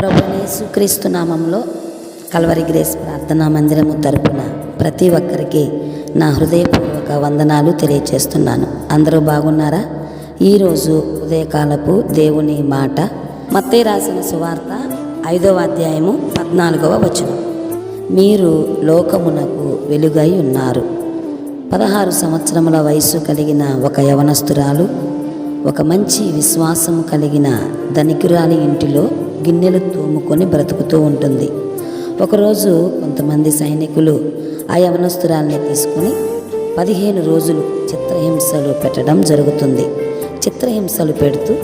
ప్రభునేసుక్రీస్తు నామంలో Calvary grace ప్రార్థనా మందిరము తరపున ప్రతి ఒక్కరికి నా హృదయపూర్వక వందనాలు తెలియచేస్తున్నాను. అందరూ బాగున్నారా? ఈరోజు ఉదయకాలపు దేవుని మాట మత్తే రాసిన సువార్త ఐదవ అధ్యాయము పద్నాలుగవ వచనం. మీరు లోకమునకు వెలుగై ఉన్నారు. పదహారు సంవత్సరముల వయస్సు కలిగిన ఒక యవనస్తురాలు ఒక మంచి విశ్వాసము కలిగిన ధనికురాలి ఇంటిలో గిన్నెలు తోముకొని బ్రతుకుతూ ఉంటుంది. ఒకరోజు కొంతమంది సైనికులు ఆ యవనస్తురాల్ని తీసుకుని పదిహేను రోజులు చిత్రహింసలు పెట్టడం జరుగుతుంది. చిత్రహింసలు పెడుతూ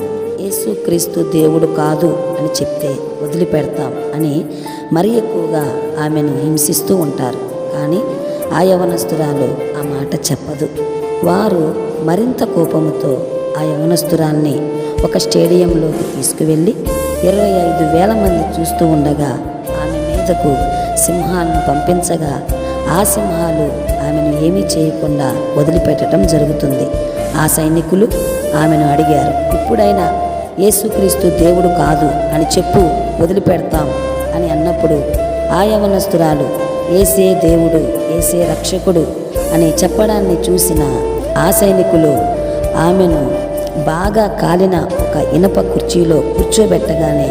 యేసుక్రీస్తు దేవుడు కాదు అని చెప్తే వదిలిపెడతాం అని మరీ ఎక్కువగా ఆమెను హింసిస్తూ ఉంటారు. కానీ ఆ యవనస్తురాలు ఆ మాట చెప్పదు. వారు మరింత కోపముతో ఆ యవనస్తురాల్ని ఒక స్టేడియంలోకి తీసుకువెళ్ళి ఇరవై ఐదు వేల మంది చూస్తూ ఉండగా ఆమె మీదకు సింహాలను పంపించగా ఆ సింహాలు ఆమెను ఏమీ చేయకుండా వదిలిపెట్టడం జరుగుతుంది. ఆ సైనికులు ఆమెను అడిగారు ఇప్పుడైనా యేసుక్రీస్తు దేవుడు కాదు అని చెప్పు వదిలిపెడతాం అని అన్నప్పుడు ఆ యవనస్తురాలు ఏసే దేవుడు ఏసే రక్షకుడు అని చెప్పడాన్ని చూసిన ఆ సైనికులు ఆమెను బాగా కాలిన ఒక ఇనప కుర్చీలో కూర్చోబెట్టగానే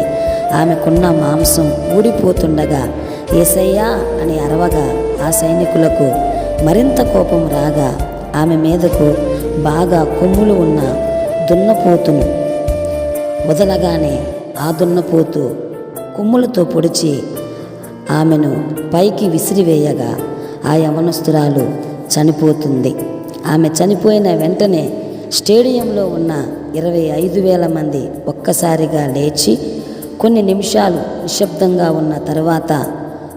ఆమెకున్న మాంసం ఊడిపోతుండగా ఏసయ్యా అని అరవగా ఆ సైనికులకు మరింత కోపం రాగా ఆమె మీదకు బాగా కొమ్ములు ఉన్న దున్నపోతును వదలగానే ఆ దున్నపోతు కొమ్ములతో పొడిచి ఆమెను పైకి విసిరివేయగా ఆ యవనస్తురాలు చనిపోతుంది. ఆమె చనిపోయిన వెంటనే స్టేడియంలో ఉన్న ఇరవై ఐదు వేల మంది ఒక్కసారిగా లేచి కొన్ని నిమిషాలు నిశ్శబ్దంగా ఉన్న తర్వాత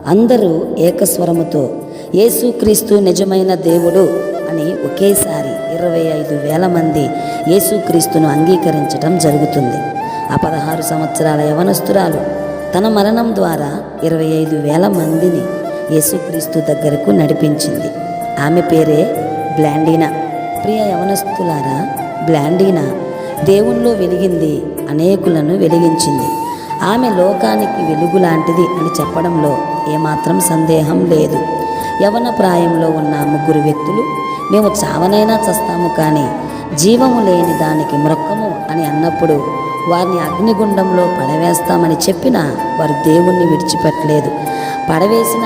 అందరూ ఏకస్వరముతో యేసుక్రీస్తు నిజమైన దేవుడు అని ఒకేసారి ఇరవై ఐదు వేల మంది యేసుక్రీస్తును అంగీకరించడం జరుగుతుంది. ఆ పదహారు సంవత్సరాల యవనస్తురాలు తన మరణం ద్వారా ఇరవై ఐదు వేల మందిని యేసుక్రీస్తు దగ్గరకు నడిపించింది. ఆమె పేరే బ్లాండీనా. ప్రియ యవనస్తులారా బ్లాండీనా దేవుల్లో వెలిగింది అనేకులను వెలిగించింది. ఆమె లోకానికి వెలుగు లాంటిది అని చెప్పడంలో ఏమాత్రం సందేహం లేదు. యవన ప్రాయంలో ఉన్న ముగ్గురు వ్యక్తులు మేము చావనైనా చస్తాము కానీ జీవము లేని దానికి మృక్కము అని అన్నప్పుడు వారిని అగ్నిగుండంలో పడవేస్తామని చెప్పినా వారు దేవుణ్ణి విడిచిపెట్టలేదు. పడవేసిన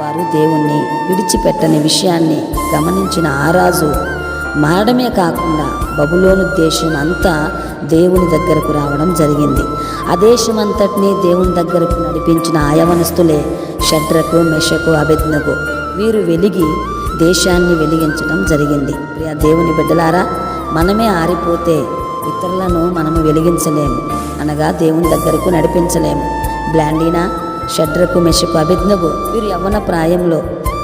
వారు దేవుణ్ణి విడిచిపెట్టని విషయాన్ని గమనించిన ఆ రాజు మారడమే కాకుండా బబులోను దేశం అంతా దేవుని దగ్గరకు రావడం జరిగింది. ఆ దేశం అంతటినీ దేవుని దగ్గరకు నడిపించిన ఆయవనస్తులే షడ్రకు మెషకు అభిజ్ఞకు వీరు వెలిగి దేశాన్ని వెలిగించడం జరిగింది. ఆ దేవుని బిడ్డలారా మనమే ఆరిపోతే ఇతరులను మనము వెలిగించలేము. అనగా దేవుని దగ్గరకు నడిపించలేము. బ్లాండీనా షడ్రకు మెషకు అభిజ్ఞకు వీరు యవ్వన ప్రాయంలో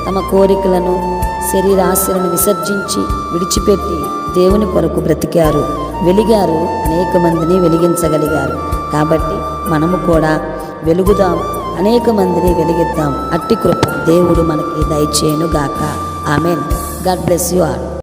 తమ కోరికలను శరీరాశలను విసర్జించి విడిచిపెట్టి దేవుని కొరకు బ్రతికారు. వెలిగారు. అనేక మందిని వెలిగించగలిగారు. కాబట్టి మనము కూడా వెలుగుదాం. అనేక మందిని వెలిగిద్దాం. అట్టి కృప దేవుడు మనకి దయచేయను గాక amen. God bless you all.